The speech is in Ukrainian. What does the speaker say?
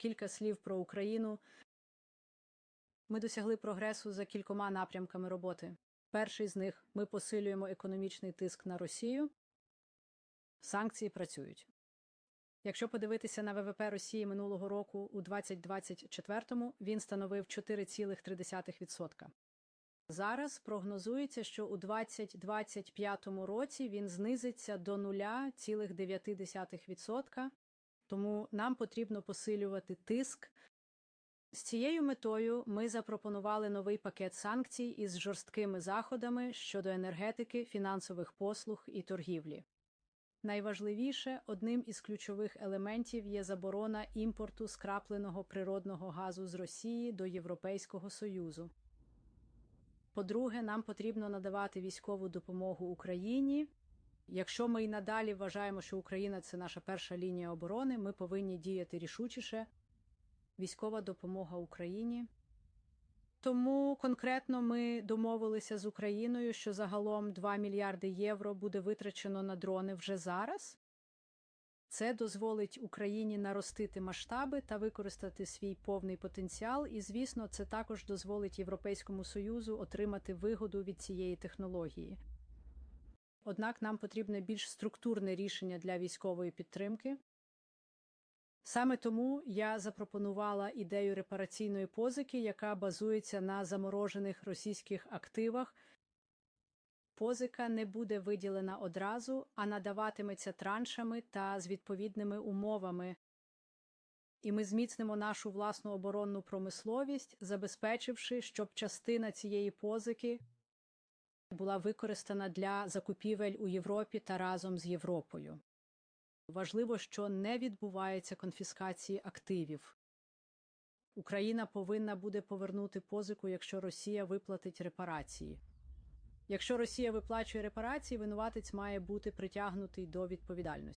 кілька слів про Україну. Ми досягли прогресу за кількома напрямками роботи. Перший з них ми посилюємо економічний тиск на Росію. Санкції працюють. Якщо подивитися на ВВП Росії минулого року у 2024-му, він становив 4,3%. Зараз прогнозується, що у 2025 році він знизиться до 0,9%, тому нам потрібно посилювати тиск. З цією метою ми запропонували новий пакет санкцій із жорсткими заходами щодо енергетики, фінансових послуг і торгівлі. Найважливіше, одним із ключових елементів є заборона імпорту скрапленого природного газу з Росії до Європейського Союзу. По-друге, нам потрібно надавати військову допомогу Україні. Якщо ми й надалі вважаємо, що Україна це наша перша лінія оборони, ми повинні діяти рішучіше. Військова допомога Україні. Тому конкретно ми домовилися з Україною, що загалом 2 мільярди євро буде витрачено на дрони вже зараз. Це дозволить Україні наростити масштаби та використати свій повний потенціал, і, звісно, це також дозволить Європейському Союзу отримати вигоду від цієї технології. Однак нам потрібне більш структурне рішення для військової підтримки. Саме тому я запропонувала ідею репараційної позики, яка базується на заморожених російських активах. Позика не буде виділена одразу, а надаватиметься траншами та з відповідними умовами. І ми зміцнимо нашу власну оборонну промисловість, забезпечивши, щоб частина цієї позики була використана для закупівель у Європі та разом з Європою. Важливо, що не відбувається конфіскації активів. Україна повинна буде повернути позику, якщо Росія виплатить репарації. Якщо Росія виплачує репарації, винуватець має бути притягнутий до відповідальності.